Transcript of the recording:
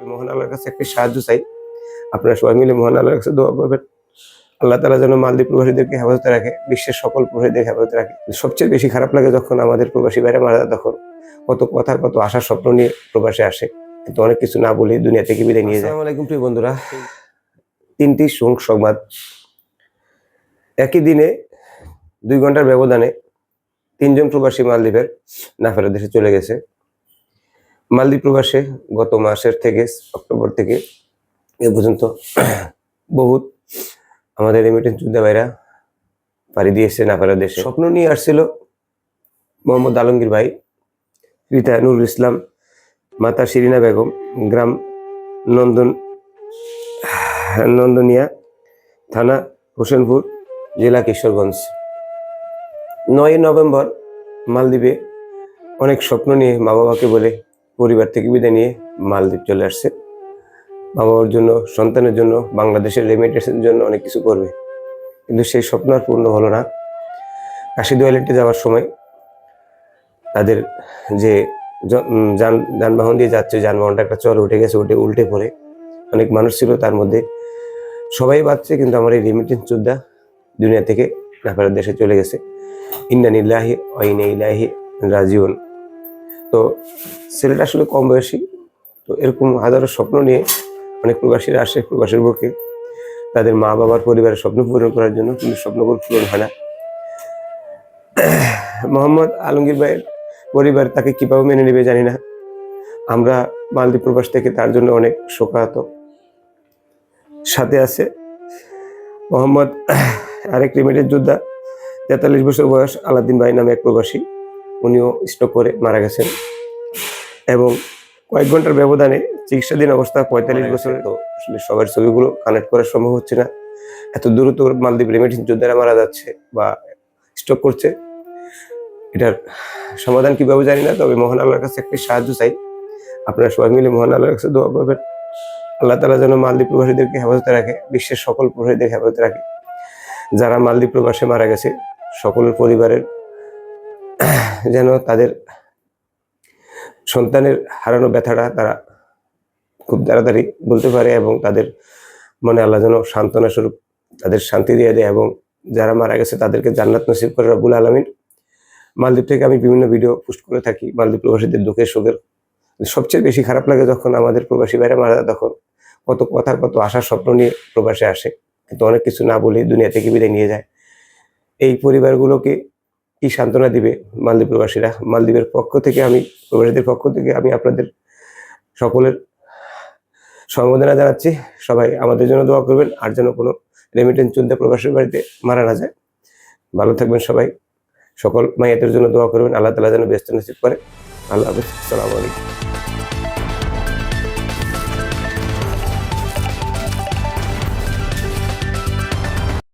মহান আল্লাহর কাছে একটি সাহায্য চাই। আপনারা সবাই মিলে মহান আল্লাহর কাছে দোয়া করবেন। আল্লাহ তালা যেন মালদ্বীপ প্রবাসীদেরকে হেফাজতে রাখে বিশ্বের সকল প্রবাসীদের হেফাজতে রাখে। সবচেয়ে বেশি খারাপ লাগে যখন আমাদের প্রবাসী বাইরে মারা যায় তখন কত কথা কত আশার স্বপ্ন নিয়ে প্রবাসে আসে। কিন্তু অনেক কিছু না বলে দুনিয়া থেকে বিদায় নিয়ে যায়। আসসালামু আলাইকুম প্রিয় বন্ধুরা। তিনটি সুখ সংবাদ। একই দিনে দুই ঘণ্টার ব্যবধানে তিনজন প্রবাসী মালদ্বীপের না ফেরার দেশে চলে গেছে। মালদ্বীপ প্রবাসে গত মাসের থেকে অক্টোবর থেকে এ পর্যন্ত বহুত আমাদের রেমিটেন্স যোদ্ধা ভাইরা পাড়ি দিয়েছে না ফেরার দেশে। স্বপ্ন নিয়ে আসছিল মোহাম্মদ আলমগীর ভাই, পিতা নুরুল ইসলাম, মাতা শিরিনা বেগম, গ্রাম নন্দন, নন্দনিয়া থানা হোসেনপুর, জেলা কিশোরগঞ্জ। নয় নভেম্বর মালদ্বীপে অনেক স্বপ্ন নিয়ে মা বাবাকে বলে পরিবার থেকে বিদায় নিয়ে মালদ্বীপ চলে আসছে। মা বাবার জন্য, সন্তানের জন্য, বাংলাদেশের রেমিটেন্সের জন্য অনেক কিছু করবে। কিন্তু সেই স্বপ্ন আর পূর্ণ হলো না। কাশিদ আইল্যান্ডে যাওয়ার সময় তাদের যে যান যানবাহন দিয়ে যাচ্ছে, যানবাহনটা একটা চর উঠে গেছে, উঠে উল্টে পড়ে। অনেক মানুষ ছিল তার মধ্যে। সবাই বাঁচছে, কিন্তু আমার এই রেমিটেন্স যোদ্ধা দুনিয়া থেকে নাফারের দেশে চলে গেছে। ইন্নানিল্লাহি অইনে ইলাহি রাজিউন। তো ছেলেটা আসলে কম বয়সী। তো এরকম হাজারো স্বপ্ন নিয়ে অনেক প্রবাসীরা আসে প্রবাসীর বুকে। তাদের মা বাবার পরিবারের স্বপ্ন পূরণ করার জন্য কিন্তু স্বপ্নগুলো পূরণ হয় না। মোহাম্মদ আলমগীর ভাইয়ের পরিবার তাকে কীভাবে মেনে নেবে জানি না। আমরা মালদ্বীপ প্রবাস থেকে তার জন্য অনেক শোকাহত। সাথে আছে মোহাম্মদ আরেক লিমিটেড যোদ্ধা তেতাল্লিশ বছর বয়স আলাদ্দিন ভাই নামে এক প্রবাসী। উনিও স্ট্রোক করে মারা গেছেন। এবং কয়েক ঘণ্টার ব্যবধানে চিকিৎসাধীন অবস্থা পঁয়তাল্লিশ বছর তো আসলে সবার ছবিগুলো কানেক্ট করা সম্ভব হচ্ছে না। এত দ্রুত মালদ্বীপ রেমিটেন্স যোদ্ধারা মারা যাচ্ছে বা স্ট্রোক করছে এটার সমাধান কীভাবে জানি না তবে মোহন আল্লাহর কাছে একটি সাহায্য চাই। আপনারা সবাই মিলে মোহন আল্লাহর কাছে দোয়া করবেন। আল্লাহ তালা যেন মালদ্বীপ প্রবাসীদেরকে হেফাজতে রাখে বিশ্বের সকল প্রবাসীদের হেফাজতে রাখে। যারা মালদ্বীপ প্রবাসে মারা গেছে সকলের পরিবারের যেন তাদের সন্তানের হারানো ব্যথাটা তারা খুব তাড়াতাড়ি বলতে পারে এবং তাদের মনে আল্লাহ যেন সান্ত্বনা স্বরূপ তাদের শান্তি দিয়ে দেয় এবং যারা মারা গেছে তাদেরকে জান্নাত নসিব করে রব্বুল আলমিন। মালদ্বীপ থেকে আমি বিভিন্ন ভিডিও পোস্ট করে থাকি, মালদ্বীপ প্রবাসীদের দুঃখের সুখের সবচেয়ে বেশি খারাপ লাগে যখন আমাদের প্রবাসী বাইরে মারা যায় তখন কত কথা কত আশার স্বপ্ন নিয়ে প্রবাসে আসে। কিন্তু অনেক কিছু না বলে দুনিয়া থেকে বিদায় নিয়ে যায়। এই পরিবারগুলোকে কি সান্ত্বনা দিবে মালদ্বীপ প্রবাসীরা। মালদ্বীপের পক্ষ থেকে আমি, প্রবাসীদের পক্ষ থেকে আমি আপনাদের সকলের সম্বোধনা জানাচ্ছি। সবাই আমাদের জন্য দোয়া করবেন, আর যেন কোনো রেমিটেন্স চলতে প্রবাসীর বাড়িতে মারা না যায়। ভালো থাকবেন সবাই। সকল মাইয়াদের জন্য দোয়া করবেন। আল্লাহ তালা যেন ব্যস্ত নসিব করে। আল্লাহ হাফিজ। আসসালামু